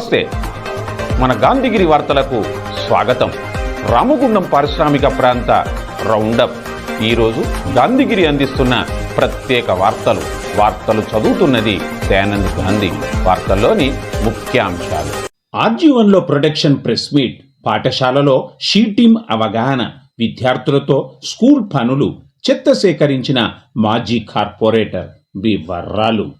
నమస్తే. మన గాంధీగిరి వార్తలకు స్వాగతం. రామగుండం పారిశ్రామిక ప్రాంత రౌండప్. ఈరోజు గాంధీగిరి అందిస్తున్న ప్రత్యేక వార్తలు. వార్తలు చదువుతున్నది దయానంద్ గాంధీ. వార్తల్లోని ముఖ్యాంశాలు. ఆర్జీవన్లో ప్రొడక్షన్ ప్రెస్ మీట్. పాఠశాలలో షీ టీమ్ అవగాహన. విద్యార్థులతో స్కూల్ పనులు. చెత్త సేకరించిన మాజీ కార్పొరేటర్. బి వర్రాలు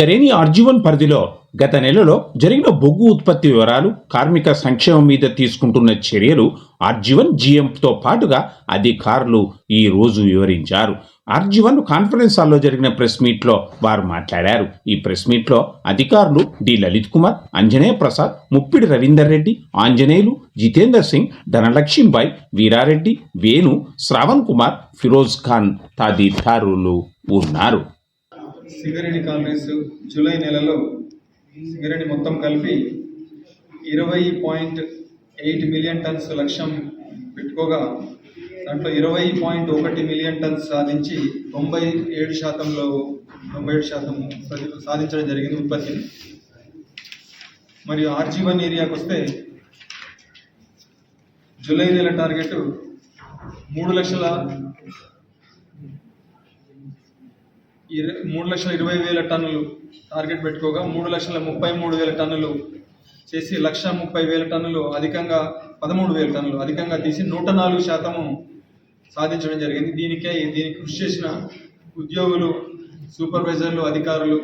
జరేని ఆర్జీవన్ పరిధిలో గత నెలలో జరిగిన బొగ్గు ఉత్పత్తి వివరాలు కార్మిక సంక్షేమం మీద తీసుకుంటున్న చర్యలు ఆర్జీవన్ జీఎంతో పాటుగా అధికారులు ఈ రోజు వివరించారు. ఆర్జీవన్ కాన్ఫరెన్స్ హాల్లో జరిగిన ప్రెస్ మీట్లో వారు మాట్లాడారు. ఈ ప్రెస్ మీట్లో అధికారులు డి. లలిత్ కుమార్ అంజనేయ ప్రసాద్ ముప్పిడి రవీందర్ రెడ్డి ఆంజనేయులు జితేందర్ సింగ్ ధనలక్ష్మీబాయి వీరారెడ్డి వేణు శ్రావణ్ కుమార్ ఫిరోజ్ ఖాన్ తదితరులు ఉన్నారు. సింగరేణి కాలనీస్ జూలై నెలలో సింగరేణి మొత్తం కలిపి ఇరవై పాయింట్ ఎయిట్ మిలియన్ టన్స్ లక్ష్యం పెట్టుకోగా దాంట్లో ఇరవై పాయింట్ ఒకటి మిలియన్ టన్స్ సాధించి తొంభై ఏడు శాతంలో తొంభై ఏడు శాతం సాధించడం జరిగింది ఉత్పత్తిని మరియు ఆర్జీ వన్ వస్తే జూలై నెల టార్గెట్ మూడు లక్షల ఇరవై మూడు లక్షల ఇరవై వేల టన్నులు టార్గెట్ పెట్టుకోగా మూడు లక్షల ముప్పై మూడు వేల టన్నులు చేసి లక్ష ముప్పై వేల టన్నులు అధికంగా పదమూడు వేల టన్నులు అధికంగా తీసి నూట నాలుగు శాతము సాధించడం జరిగింది. దీనికే దీనికి కృషి చేసిన ఉద్యోగులు సూపర్వైజర్లు అధికారులు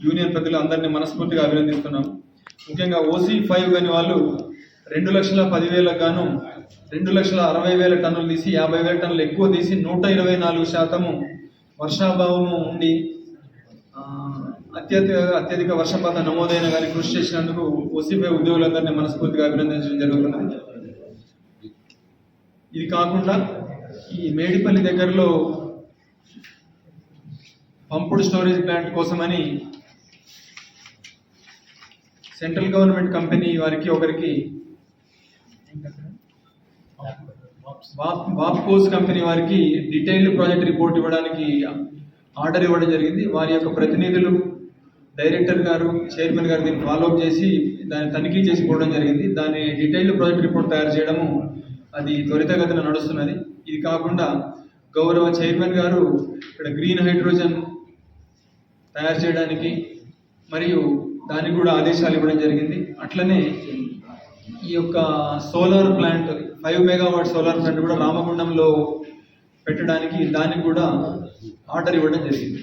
యూనియన్ ప్రజలు అందరినీ మనస్ఫూర్తిగా అభినందిస్తున్నాం. ముఖ్యంగా ఓసీ ఫైవ్ కాని వాళ్ళు రెండు లక్షల పదివేలకు గాను రెండు లక్షల అరవై వేల టన్నులు తీసి యాభై వేల టన్నులు ఎక్కువ తీసి నూట ఇరవై నాలుగు శాతము వర్షాభావము ఉండి అత్యధిక అత్యధిక వర్షపాతం నమోదైన కానీ కృషి చేసినందుకు ఓసీపై ఉద్యోగులందరినీ మనస్ఫూర్తిగా అభినందించడం జరుగుతున్నది. ఇది కాకుండా ఈ మేడిపల్లి దగ్గరలో పంపుడు స్టోరేజ్ ప్లాంట్ కోసమని సెంట్రల్ గవర్నమెంట్ కంపెనీ వారికి ఒకరికి వాప్కోస్ కంపెనీ వారికి డీటెయిల్డ్ ప్రాజెక్ట్ రిపోర్ట్ ఇవ్వడానికి ఆర్డర్ ఇవ్వడం జరిగింది. వారి యొక్క ప్రతినిధులు డైరెక్టర్ గారు చైర్మన్ గారు దీన్ని ఫాలోఅప్ చేసి దాన్ని తనిఖీ చేసి పోవడం జరిగింది. దాని డీటెయిల్డ్ ప్రాజెక్ట్ రిపోర్ట్ తయారు చేయడము అది త్వరితగతిన నడుస్తున్నది. ఇది కాకుండా గౌరవ చైర్మన్ గారు ఇక్కడ గ్రీన్ హైడ్రోజన్ తయారు చేయడానికి మరియు దానికి కూడా ఆదేశాలు ఇవ్వడం జరిగింది. అట్లనే ఈ యొక్క solar plant five megawatt solar plant కూడా రామగుండంలో పెట్టడానికి దానికి కూడా ఆర్డర్ ఇవ్వడం జరిగింది.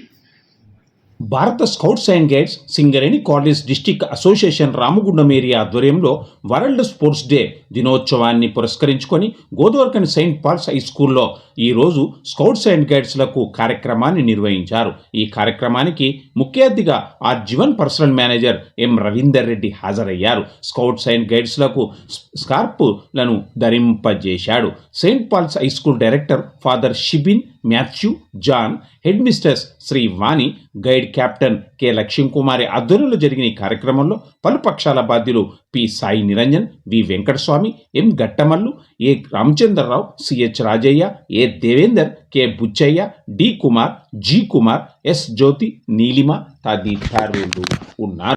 Bharat scouts and guides Singareni college district association Ramagundam area ఆధ్వర్యంలో వరల్డ్ స్పోర్ట్స్ డే దినోత్సవాన్ని పురస్కరించుకొని గోదావరికని సెయింట్ పాల్స్ హై స్కూల్లో ఈరోజు స్కౌట్స్ అండ్ గైడ్స్లకు కార్యక్రమాన్ని నిర్వహించారు. ఈ కార్యక్రమానికి ముఖ్య అతిథిగా ఆ Jeevan personnel manager M Ravinder Reddy హాజరయ్యారు. స్కౌట్స్ అండ్ గైడ్స్లకు స్కార్పులను ధరింపజేశాడు. Saint Paul's high school director father Shibin Mathew John head mistress Sri Vani guide captain K Lakshmikumari ఆధ్వర్యంలో జరిగిన ఈ కార్యక్రమంలో పలు పక్షాల బాధ్యులు P Sai Niranjan V Venkataswamy M Gattamallu A Ramachandrarao CH Rajaiah A Devender K Buchaiah D Kumar G Kumar S Jyothi Neelima తదితరులు ఉన్నారు.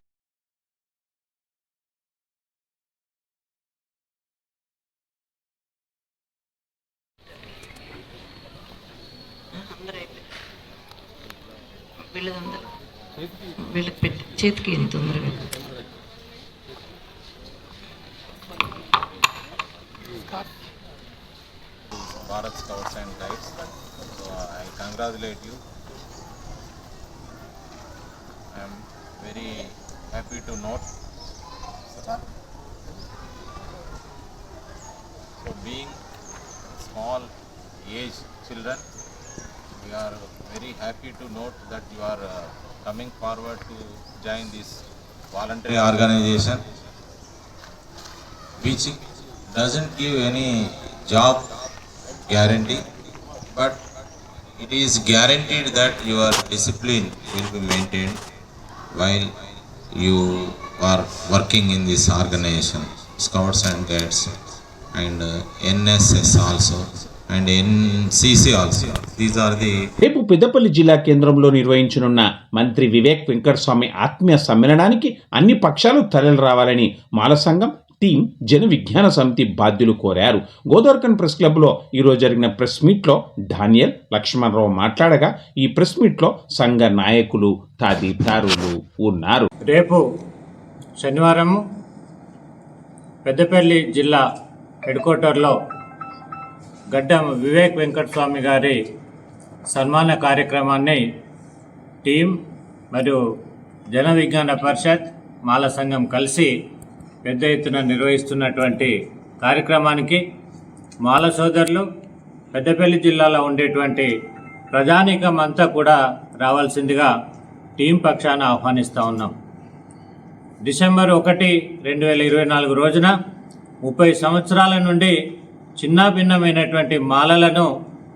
వీళ్ళకి పెట్టి చేతికి ఎంత తొందరగా Bharat Scouts and Guides. So I congratulate you. I am very happy to note. So being small age children, we are very happy to note that you are uh, coming forward to join this voluntary organization which doesn't give any job guarantee, but it is guaranteed that your discipline will be maintained while you are working in this organization, Scouts and Guides, and NSS also, and NCC also. These are the రేపు పెద్దపల్లి జిల్లా కేంద్రంలో నిర్వహించనున్న మంత్రి వివేక్ వెంకటస్వామి ఆత్మీయ సమ్మేళనానికి అన్ని పక్షాలు తరలి రావాలని మాల సంఘం టీం జన విజ్ఞాన సమితి బాధ్యులు కోరారు గోదావరికన్ ప్రెస్ క్లబ్లో ఈరోజు జరిగిన ప్రెస్ మీట్లో డానియల్ లక్ష్మణరావు మాట్లాడగా ఈ ప్రెస్ మీట్లో సంఘ నాయకులు తదితరులు ఉన్నారు రేపు శనివారం పెద్దపల్లి జిల్లా హెడ్ క్వార్టర్లో గడ్డం వివేక్ వెంకటస్వామి గారి సన్మాన కార్యక్రమాన్ని టీం మరియు జన విజ్ఞాన పరిషత్ మాల సంఘం కలిసి పెద్ద ఎత్తున నిర్వహిస్తున్నటువంటి కార్యక్రమానికి మాల సోదరులు పెద్దపల్లి జిల్లాలో ఉండేటువంటి ప్రజానీకం అంతా కూడా రావాల్సిందిగా టీం పక్షాన ఆహ్వానిస్తూ ఉన్నాం. డిసెంబర్ ఒకటి రెండు వేల ఇరవై నాలుగు రోజున ముప్పై సంవత్సరాల నుండి చిన్న భిన్నమైనటువంటి మాలలను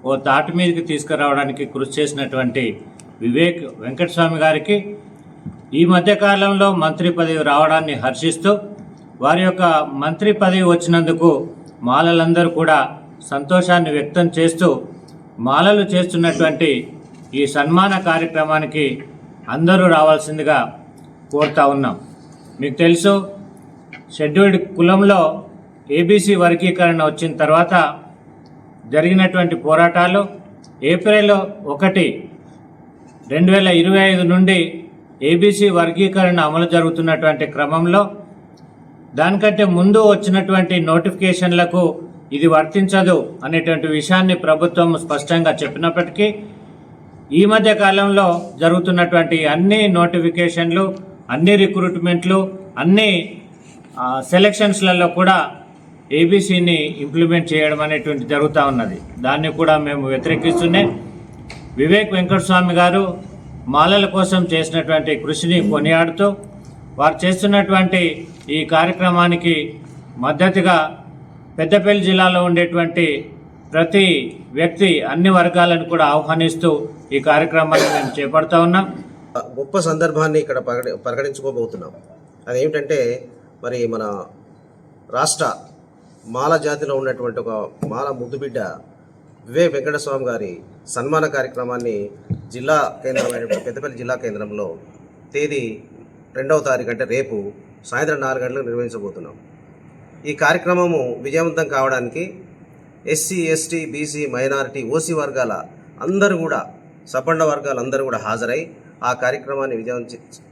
ఓ తాటి మీదకి తీసుకురావడానికి కృషి చేసినటువంటి వివేక్ వెంకటస్వామి గారికి ఈ మధ్యకాలంలో మంత్రి పదవి రావడాన్ని హర్షిస్తూ వారి యొక్క మంత్రి పదవి వచ్చినందుకు మాలలందరూ కూడా సంతోషాన్ని వ్యక్తం చేస్తూ మాలలు చేస్తున్నటువంటి ఈ సన్మాన కార్యక్రమానికి అందరూ రావాల్సిందిగా కోరుతా ఉన్నాం. మీకు తెలుసు షెడ్యూల్డ్ కులంలో ఏబీసీ వర్గీకరణ వచ్చిన తర్వాత జరిగినటువంటి పోరాటాలు ఏప్రిల్ ఒకటి రెండు వేల ఇరవై ఐదు నుండి ఏబీసీ వర్గీకరణ అమలు జరుగుతున్నటువంటి క్రమంలో దానికంటే ముందు వచ్చినటువంటి నోటిఫికేషన్లకు ఇది వర్తించదు అనేటువంటి విషయాన్ని ప్రభుత్వం స్పష్టంగా చెప్పినప్పటికీ ఈ మధ్య కాలంలో జరుగుతున్నటువంటి అన్ని నోటిఫికేషన్లు అన్ని రిక్రూట్మెంట్లు అన్ని సెలెక్షన్స్లలో కూడా ఏబీసీని ఇంప్లిమెంట్ చేయడం అనేటువంటి జరుగుతూ ఉన్నది. దాన్ని కూడా మేము వ్యతిరేకిస్తూనే వివేక్ వెంకటస్వామి గారు మాలల కోసం చేసినటువంటి కృషిని కొనియాడుతూ వారు చేస్తున్నటువంటి ఈ కార్యక్రమానికి మద్దతుగా పెద్దపల్లి జిల్లాలో ఉండేటువంటి ప్రతి వ్యక్తి అన్ని వర్గాలను కూడా ఆహ్వానిస్తూ ఈ కార్యక్రమాన్ని మేము చేపడతా ఉన్నాం. గొప్ప సందర్భాన్ని ఇక్కడ ప్రకటి ప్రకటించుకోబోతున్నాం. అదేమిటంటే మరి మన రాష్ట్ర మాల జాతిలో ఉన్నటువంటి ఒక మాల ముద్దుబిడ్డ వివేక్ వెంకటస్వామి గారి సన్మాన కార్యక్రమాన్ని జిల్లా కేంద్రమైన పెద్దపల్లి జిల్లా కేంద్రంలో తేదీ రెండవ తారీఖు అంటే రేపు సాయంత్రం నాలుగు గంటలకు నిర్వహించబోతున్నాం. ఈ కార్యక్రమము విజయవంతం కావడానికి SC ST BC minority OC వర్గాల అందరూ కూడా సపండ వర్గాలు అందరూ కూడా హాజరై ఆ కార్యక్రమాన్ని విజయవం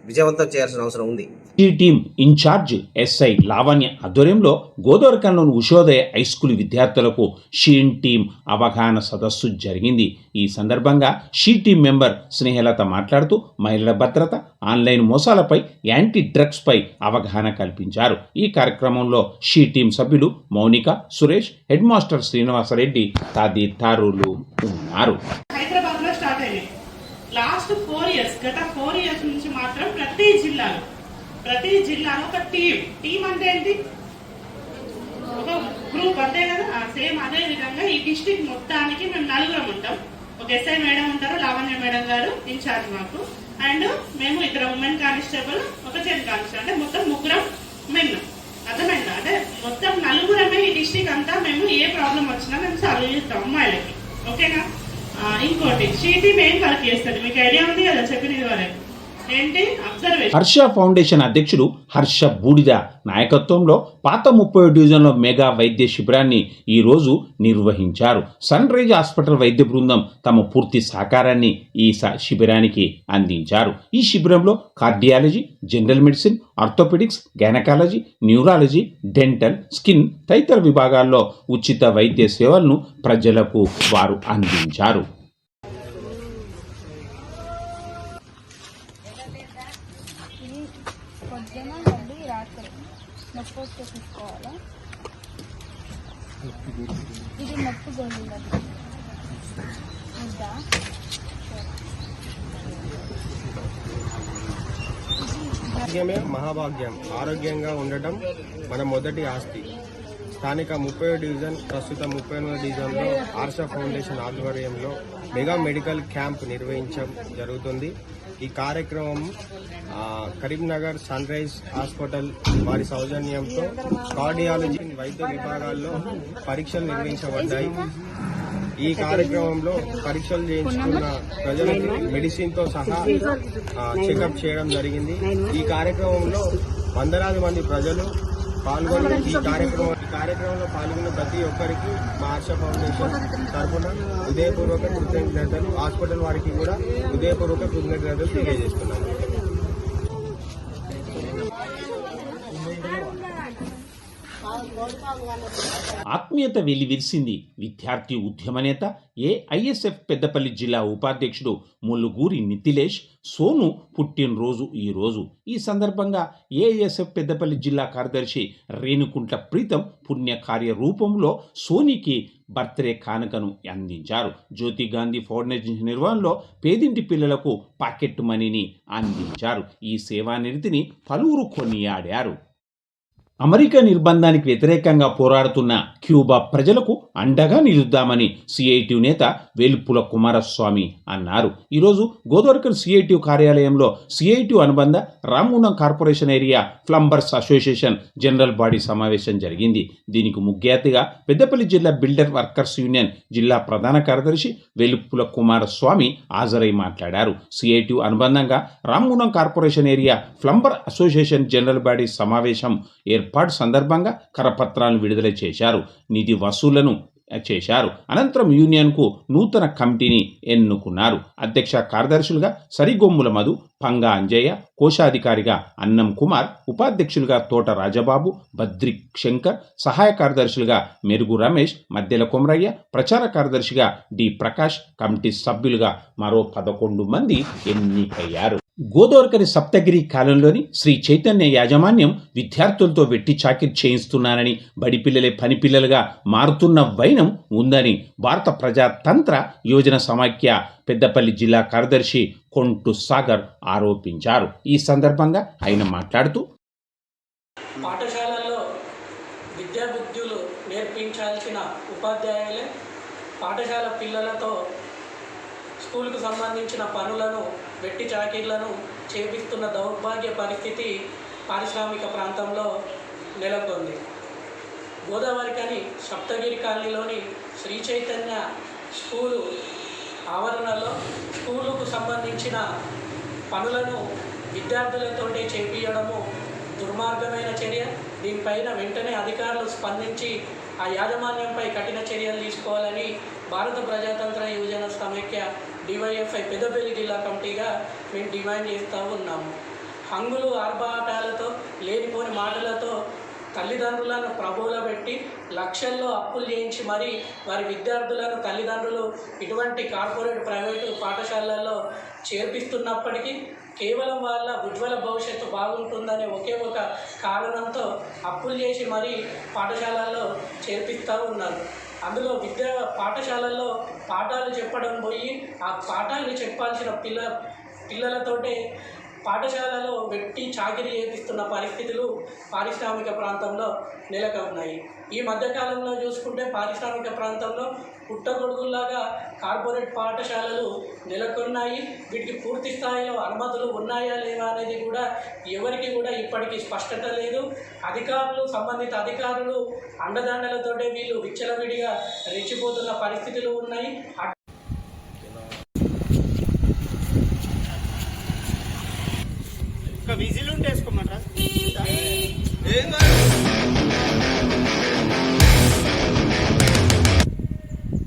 విజయవంతం చేయాల్సిన అవసరం ఉంది. ఈ టీం ఇన్ఛార్జ్ ఎస్ఐ లావణ్య ఆధ్వర్యంలో గోదావరికంలోని ఉషోదయ హై స్కూల్ విద్యార్థులకు షీన్ టీం అవగాహన సదస్సు జరిగింది. ఈ సందర్భంగా షీ టీం మెంబర్ స్నేహలత మాట్లాడుతూ మహిళల భద్రత ఆన్లైన్ మోసాలపై యాంటీ డ్రగ్స్ పై అవగాహన కల్పించారు. ఈ కార్యక్రమంలో షీ టీం సభ్యులు మౌనిక సురేష్ హెడ్ మాస్టర్ శ్రీనివాసరెడ్డి తదితరులు ఉన్నారు. లాస్ట్ ఫోర్ ఇయర్స్ గత ఫోర్ ఇయర్స్ నుంచి మాత్రం ప్రతి జిల్లాలో ప్రతి జిల్లాలో ఒక టీం. టీం అంటే ఏంటి? ఒక గ్రూప్ అంతే కదా? సేమ్ అదే విధంగా ఈ డిస్టిక్ మొత్తానికి మేము నలుగురం ఉంటాం. ఒక ఎస్ఐ మేడం ఉంటారు లావణ్య మేడం గారు ఇన్ఛార్జ్ మాకు. అండ్ మేము ఇద్దరు ఉమెన్ కానిస్టేబుల్ ఒక జెన్ కానిస్టేబుల్. అంటే మొత్తం ముగ్గురం మెన్ అర్థమైందా? అంటే మొత్తం నలుగురమే ఈ డిస్టిక్ అంతా మేము ఏ ప్రాబ్లం వచ్చినా మేము సాల్వ్ చేస్తాం అమ్మాయిలకి. ఓకేనా? ఇంకోటి షీటీ మేము వర్క్ చేస్తుంది. మీకు ఐడియా ఉంది కదా చెప్పినది వరకు. హర్ష ఫౌండేషన్ అధ్యక్షుడు హర్ష బూడిద నాయకత్వంలో పాత ముప్పై డివిజన్లో మెగా వైద్య శిబిరాన్ని ఈరోజు నిర్వహించారు. సన్ రైజ్ హాస్పిటల్ వైద్య బృందం తమ పూర్తి సహకారాన్ని ఈ స- శిబిరానికి అందించారు. ఈ శిబిరంలో cardiology general medicine orthopaedics gynaecology neurology dental skin తదితర విభాగాల్లో ఉచిత వైద్య సేవలను ప్రజలకు వారు అందించారు. నొప్పి వస్తే ఇది నొప్పి గొంతులు. ముద్దా ఆరోగ్యమే మహాభాగ్యం. ఆరోగ్యంగా ఉండటం మన మొదటి ఆస్తి. స్థానిక ముప్పై డివిజన్ ప్రస్తుతం ముప్పై డివిజన్లో ఆర్షా ఫౌండేషన్ ఆధ్వర్యంలో మెగా మెడికల్ క్యాంప్ నిర్వహించడం జరుగుతుంది. ఈ కార్యక్రమం కరీంనగర్ సన్ రైజ్ హాస్పిటల్ వారి సౌజన్యంతో కార్డియాలజీ వైద్య విభాగాల్లో పరీక్షలు నిర్వహించబడ్డాయి. ఈ కార్యక్రమంలో పరీక్షలు చేయించుకున్న ప్రజలకు మెడిసిన్తో సహా చెకప్ చేయడం జరిగింది. ఈ కార్యక్రమంలో వందలాది మంది ప్రజలు పాల్గొని ఈ కార్యక్రమం కార్యక్రమంలో పాల్గొన్న ప్రతి ఒక్కరికి మా ఆశ ఫౌండేషన్ తరఫున హృదయపూర్వక కృతజ్ఞతలు. హాస్పిటల్ వారికి కూడా హృదయపూర్వక కృతజ్ఞతలు తెలియజేస్తున్నాను. ఆత్మీయత వెలివిరిసింది విద్యార్థి ఉద్యమ నేత ఏఐఎస్ఎఫ్ పెద్దపల్లి జిల్లా ఉపాధ్యక్షుడు ముల్లుగూరి నితిలేష్. సోను పుట్టినరోజు ఈ రోజు. ఈ సందర్భంగా ఏఐఎస్ఎఫ్ పెద్దపల్లి జిల్లా కార్యదర్శి రేణుకుంట్ల ప్రీతం పుణ్యకార్య రూపంలో సోనికి బర్త్డే కానుకను అందించారు. జ్యోతి గాంధీ ఫౌండేషన్ నిర్వహణలో పేదింటి పిల్లలకు పాకెట్ మనీని అందించారు. ఈ సేవానిరతిని పలువురు కొనియాడారు. అమెరికా నిర్బంధానికి వ్యతిరేకంగా పోరాడుతున్న క్యూబా ప్రజలకు అండగా నిలుద్దామని సిఐటి నేత వేలుపుల కుమారస్వామి అన్నారు. ఈరోజు గోదావరికర్ సిఐటి కార్యాలయంలో సిఐటి అనుబంధ Ramagundam corporation area plumbers association general body సమావేశం జరిగింది. దీనికి ముఖ్యాతిగా పెద్దపల్లి జిల్లా బిల్డర్ వర్కర్స్ యూనియన్ జిల్లా ప్రధాన కార్యదర్శి వెలుపుల కుమారస్వామి హాజరై మాట్లాడారు. సిఐటి అనుబంధంగా Ramagundam corporation area plumber association general body సమావేశం ఏర్పాటు సందర్భంగా కరపత్రాలను విడుదల చేశారు. నిధి వసూలను చేశారు. అనంతరం యూనియన్కు నూతన కమిటీని ఎన్నుకున్నారు. అధ్యక్ష కార్యదర్శులుగా సరిగొమ్ముల మధు పంగా అంజయ్య కోశాధికారిగా అన్నం కుమార్ ఉపాధ్యక్షులుగా తోట రాజబాబు భద్రిక్ శంకర్ సహాయ కార్యదర్శులుగా మెరుగు రమేష్ మధ్యల కొమరయ్య ప్రచార కార్యదర్శిగా డి ప్రకాష్ కమిటీ సభ్యులుగా మరో పదకొండు మంది ఎన్నికయ్యారు. గోదావరికని సప్తగిరి కాలంలోని శ్రీ చైతన్య యాజమాన్యం విద్యార్థులతో వెట్టి చాకిరి చేయిస్తున్నానని బడిపిల్లలే పనిపిల్లలుగా పని పిల్లలుగా మారుతున్న వైనం ఉందని భారత ప్రజాతంత్ర యోజన సమాఖ్య పెద్దపల్లి జిల్లా కార్యదర్శి కొంటు సాగర్ ఆరోపించారు. ఈ సందర్భంగా ఆయన మాట్లాడుతూ పాఠశాలల్లో విద్యా బుద్ధులు నేర్పించాల్సిన ఉపాధ్యాయులే పాఠశాల పిల్లలతో స్కూల్కు సంబంధించిన పనులను వెట్టి చాకీర్లను చేపిస్తున్న దౌర్భాగ్య పరిస్థితి పారిశ్రామిక ప్రాంతంలో నెలకొంది. గోదావరికని సప్తగిరి కాలనీలోని శ్రీ చైతన్య స్కూలు ఆవరణలో స్కూలుకు సంబంధించిన పనులను విద్యార్థులతోటే చేపించడము దుర్మార్గమైన చర్య. దీనిపైన వెంటనే అధికారులు స్పందించి ఆ యాజమాన్యంపై కఠిన చర్యలు తీసుకోవాలని భారత ప్రజాతంత్ర యువజన సమైక్య డివైఎఫ్ఐ పెద్దపల్లి జిల్లా కమిటీగా మేము డిమాండ్ చేస్తూ ఉన్నాము. హంగులు ఆర్భాటాలతో లేనిపోని మాటలతో తల్లిదండ్రులను ప్రభువులో పెట్టి లక్షల్లో అప్పులు చేయించి మరీ వారి విద్యార్థులను తల్లిదండ్రులు ఇటువంటి కార్పొరేట్ ప్రైవేటు పాఠశాలల్లో చేర్పిస్తున్నప్పటికీ కేవలం వాళ్ళ ఉజ్వల భవిష్యత్తు బాగుంటుందనే ఒకే ఒక కారణంతో అప్పులు చేసి మరీ పాఠశాలల్లో చేర్పిస్తూ ఉన్నారు. అందులో విద్యా పాఠశాలల్లో పాఠాలు చెప్పడం పోయి ఆ పాఠాలు చెప్పాల్సిన పిల్ల పిల్లలతోటే పాఠశాలలో వెట్టి చాకిరీ చేపిస్తున్న పరిస్థితులు పారిశ్రామిక ప్రాంతంలో నెలకొన్నాయి ఈ మధ్యకాలంలో చూసుకుంటే పారిశ్రామిక ప్రాంతంలో పుట్టగొడుగుల్లాగా కార్పొరేట్ పాఠశాలలు నెలకొన్నాయి. వీటికి పూర్తి స్థాయిలో అనుమతులు ఉన్నాయా లేవా అనేది కూడా ఎవరికి కూడా ఇప్పటికీ స్పష్టత లేదు. అధికారులు సంబంధిత అధికారులు అండదండలతోటే వీళ్ళు విచ్చలవిడిగా రెచ్చిపోతున్న పరిస్థితులు ఉన్నాయి.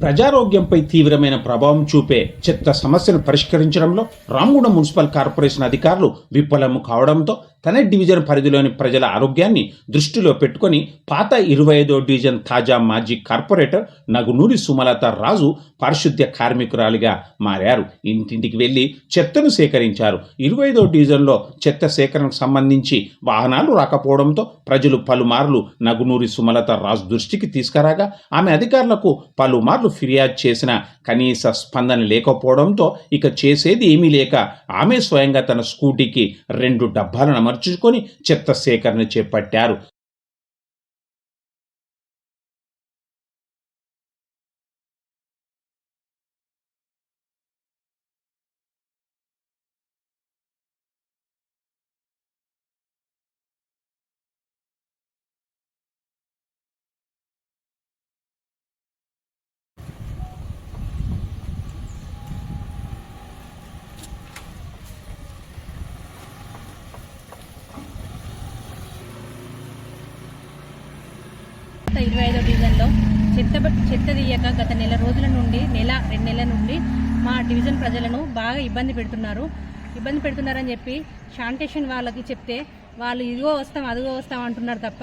ప్రజారోగ్యంపై తీవ్రమైన ప్రభావం చూపే చెత్త సమస్యను పరిష్కరించడంలో రామగుండం మున్సిపల్ కార్పొరేషన్ అధికారులు విఫలము కావడంతో తన డివిజన్ పరిధిలోని ప్రజల ఆరోగ్యాన్ని దృష్టిలో పెట్టుకొని పాత ఇరవై ఐదో డివిజన్ తాజా మాజీ కార్పొరేటర్ నగునూరి సుమలత రాజు పారిశుద్ధ్య కార్మికురాలిగా మారారు. ఇంటింటికి వెళ్ళి చెత్తను సేకరించారు. ఇరవై ఐదో డివిజన్లో చెత్త సేకరణకు సంబంధించి వాహనాలు రాకపోవడంతో ప్రజలు పలుమార్లు నగునూరి సుమలత రాజు దృష్టికి తీసుకురాగా ఆమె అధికారులకు పలుమార్లు ఫిర్యాదు చేసిన కనీస స్పందన లేకపోవడంతో ఇక చేసేది ఏమీ లేక ఆమె స్వయంగా తన స్కూటీకి రెండు డబ్బాలను అమర్చుకొని చెత్త సేకరణ చేపట్టారు. తర్వాత ఇరవై ఐదో డివిజన్లో చెత్త చెత్త తీయక గత నెల రోజుల నుండి నెల రెండు నెలల నుండి మా డివిజన్ ప్రజలను బాగా ఇబ్బంది పెడుతున్నారు. ఇబ్బంది పెడుతున్నారని చెప్పి శానిటేషన్ వాళ్ళకి చెప్తే వాళ్ళు ఇదిగో వస్తాం అదిగో వస్తాం అంటున్నారు తప్ప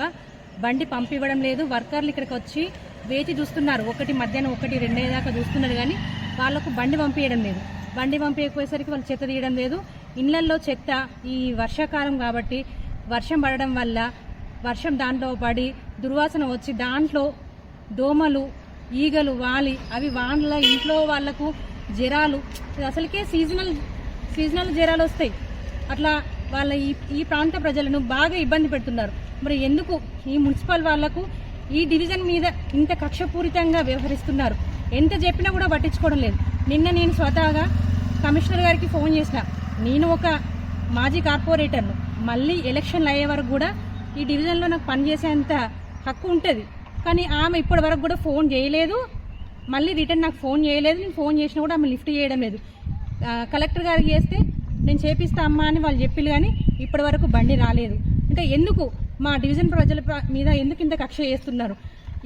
బండి పంపివ్వడం లేదు. వర్కర్లు ఇక్కడికి వచ్చి వేచి చూస్తున్నారు. ఒకటి మధ్యాహ్నం ఒకటి రెండే దాకా చూస్తున్నారు కానీ వాళ్ళకు బండి పంపించడం లేదు. బండి పంపించకపోయేసరికి వాళ్ళు చెత్త తీయడం లేదు. ఇళ్ళల్లో చెత్త ఈ వర్షాకాలం కాబట్టి వర్షం పడడం వల్ల వర్షం దాంట్లో పడి దుర్వాసన వచ్చి దాంట్లో దోమలు ఈగలు వాలి అవి వాళ్ళ ఇంట్లో వాళ్ళకు జ్వరాలు. అసలుకే సీజనల్ సీజనల్ జ్వరాలు వస్తాయి. అట్లా వాళ్ళ ఈ ఈ ప్రాంత ప్రజలను బాగా ఇబ్బంది పెడుతున్నారు. మరి ఎందుకు ఈ మున్సిపల్ వాళ్ళకు ఈ డివిజన్ మీద ఇంత కక్షపూరితంగా వ్యవహరిస్తున్నారు? ఎంత చెప్పినా కూడా పట్టించుకోవడం లేదు. నిన్న నేను స్వతహాగా కమిషనర్ గారికి ఫోన్ చేసిన. నేను ఒక మాజీ కార్పొరేటర్ను. మళ్ళీ ఎలక్షన్లు అయ్యే వరకు కూడా ఈ డివిజన్లో నాకు పనిచేసేంత హక్కు ఉంటుంది. కానీ ఆమె ఇప్పటి వరకు కూడా ఫోన్ చేయలేదు. మళ్ళీ రిటర్న్ నాకు ఫోన్ చేయలేదు. నేను ఫోన్ చేసినా కూడా ఆమె లిఫ్ట్ చేయడం లేదు. కలెక్టర్ గారికి చేస్తే నేను చేపిస్తా అమ్మా అని వాళ్ళు చెప్పిళ్ళు కానీ ఇప్పటి వరకు బండి రాలేదు. అంటే ఎందుకు? మా డివిజన్ ప్రజల మీద ఎందుకు ఇంత కక్ష చేస్తున్నారు?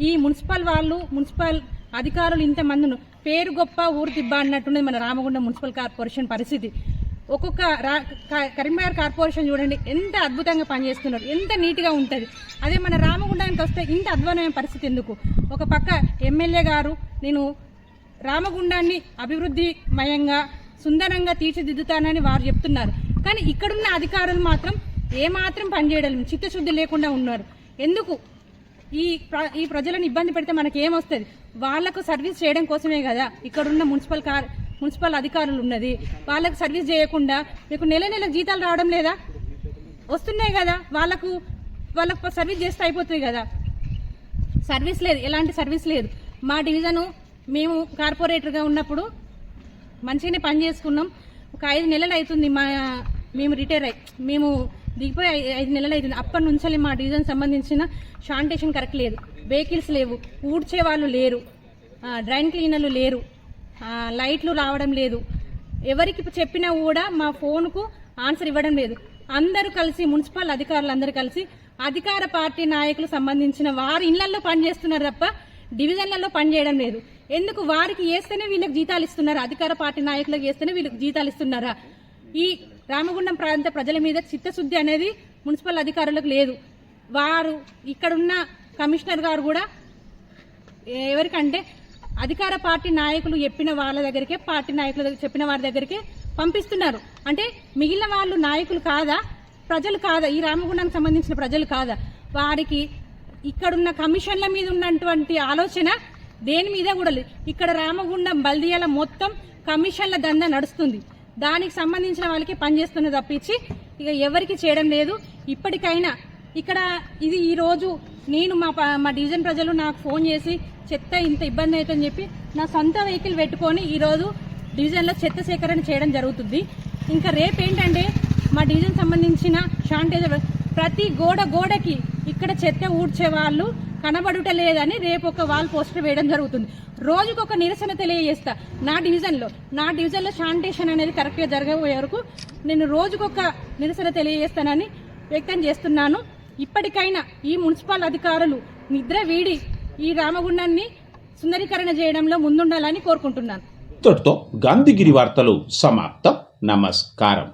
ఈ మున్సిపల్ వాళ్ళు మున్సిపల్ అధికారులు ఇంతమందిను. పేరు గొప్ప ఊరు దిబ్బ అన్నట్టున్నది మన రామగుండం మున్సిపల్ కార్పొరేషన్ పరిస్థితి. ఒక్కొక్క రా క- కరీంనగర్ కార్పొరేషన్ చూడండి ఎంత అద్భుతంగా పనిచేస్తున్నారు ఎంత నీట్గా ఉంటుంది. అదే మన రామగుండానికి వస్తే ఇంత అద్భుతమైన పరిస్థితి ఎందుకు? ఒక పక్క ఎమ్మెల్యే గారు నేను రామగుండాన్ని అభివృద్ధిమయంగా సుందరంగా తీర్చిదిద్దుతానని వారు చెప్తున్నారు. కానీ ఇక్కడున్న అధికారులు మాత్రం ఏమాత్రం పనిచేయడం చిత్తశుద్ధి లేకుండా ఉన్నారు. ఎందుకు? ఈ ప్ర- ఈ ప్రజలను ఇబ్బంది పెడితే మనకేమొస్తుంది? వాళ్ళకు వాళ్ళకు సర్వీస్ చేయడం కోసమే కదా ఇక్కడున్న మున్సిపల్ కార్ మున్సిపల్ అధికారులు ఉన్నది. వాళ్ళకు సర్వీస్ చేయకుండా మీకు నెల నెల జీతాలు రావడం లేదా? వస్తున్నాయి కదా. వాళ్ళకు వాళ్ళకు సర్వీస్ చేస్తే అయిపోతుంది కదా. సర్వీస్ లేదు. ఎలాంటి సర్వీస్ లేదు. మా డివిజను మేము కార్పొరేటర్గా ఉన్నప్పుడు మంచిగానే పని చేసుకున్నాం. ఒక ఐదు నెలలు అవుతుంది మా మేము రిటైర్ అయ్యి మేము దిగిపోయి ఐదు నెలలు అవుతుంది. అప్పటి నుంచి మా డివిజన్ సంబంధించిన శానిటేషన్ కరెక్ట్ లేదు. వెహికల్స్ లేవు. ఊడ్చే వాళ్ళు లేరు డ్రైన్ క్లీనర్లు లేరు. లైట్లు రావడం లేదు. ఎవరికి చెప్పినా కూడా మా ఫోన్కు ఆన్సర్ ఇవ్వడం లేదు. అందరూ కలిసి మున్సిపల్ అధికారులు అందరూ కలిసి అధికార పార్టీ నాయకులు సంబంధించిన వారి ఇళ్ళలో పనిచేస్తున్నారు తప్ప డివిజన్లలో పనిచేయడం లేదు. ఎందుకు? వారికి వేస్తేనే వీళ్ళకి జీతాలు ఇస్తున్నారు. అధికార పార్టీ నాయకులకు వేస్తేనే వీళ్ళకి జీతాలు ఇస్తున్నారా? ఈ రామగుండం ప్రాంత ప్రజల మీద చిత్తశుద్ధి అనేది మున్సిపల్ అధికారులకు లేదు. వారు ఇక్కడున్న కమిషనర్ గారు కూడా ఎవరికంటే అధికార పార్టీ నాయకులు చెప్పిన వాళ్ళ దగ్గరికే పార్టీ నాయకుల దగ్గర చెప్పిన వారి దగ్గరికే పంపిస్తున్నారు. అంటే మిగిలిన వాళ్ళు నాయకులు కాదా? ప్రజలు కాదా? ఈ రామగుండానికి సంబంధించిన ప్రజలు కాదా? వారికి ఇక్కడున్న కమిషన్ల మీద ఉన్నటువంటి ఆలోచన దేని మీద కూడా లేదు. ఇక్కడ రామగుండం బల్దియాల మొత్తం కమిషన్ల దంద నడుస్తుంది. దానికి సంబంధించిన వాళ్ళకి పనిచేస్తున్న తప్పించి ఇక ఎవరికి చేయడం లేదు. ఇప్పటికైనా ఇక్కడ ఇది ఈరోజు నేను మా ప- మా డివిజన్ ప్రజలు నాకు ఫోన్ చేసి చెత్త ఇంత ఇబ్బంది అవుతుందని చెప్పి నా సొంత వెహికల్ పెట్టుకొని ఈరోజు డివిజన్లో చెత్త సేకరణ చేయడం జరుగుతుంది. ఇంకా రేపు ఏంటంటే మా డివిజన్ సంబంధించిన శానిటైజర్ ప్రతి గోడ గోడకి ఇక్కడ చెత్త ఊడ్చే వాళ్ళు కనబడుట లేదని రేపు ఒక వాల్ పోస్టర్ వేయడం జరుగుతుంది. రోజుకొక ఒక నిరసన తెలియజేస్తా. నా డివిజన్లో నా డివిజన్లో శానిటేషన్ అనేది కరెక్ట్గా జరగబోయే వరకు నేను రోజుకొక నిరసన తెలియజేస్తానని వ్యక్తం చేస్తున్నాను. ఇప్పటికైనా ఈ మున్సిపల్ అధికారులు నిద్ర వీడి ఈ రామగుండాన్ని సుందరీకరణ చేయడంలో ముందుండాలని కోరుకుంటున్నాను. ఇంతటితో గాంధీగిరి వార్తలు సమాప్తం. నమస్కారం.